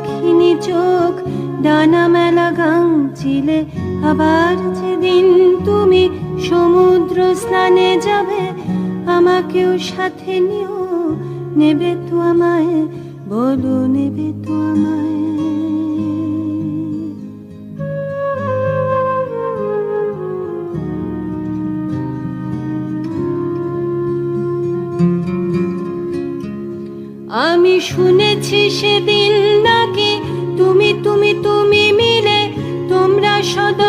রাখিনি চোখ, ডানা মেলা গাং চিলে আবার যেদিন তুমি সমুদ্র স্নানে যাবে, আমাকেও সাথে নিও। নেবে তো আমায়, বলো নেবে তো আমায়। আমি শুনেছি সেদিন নাকি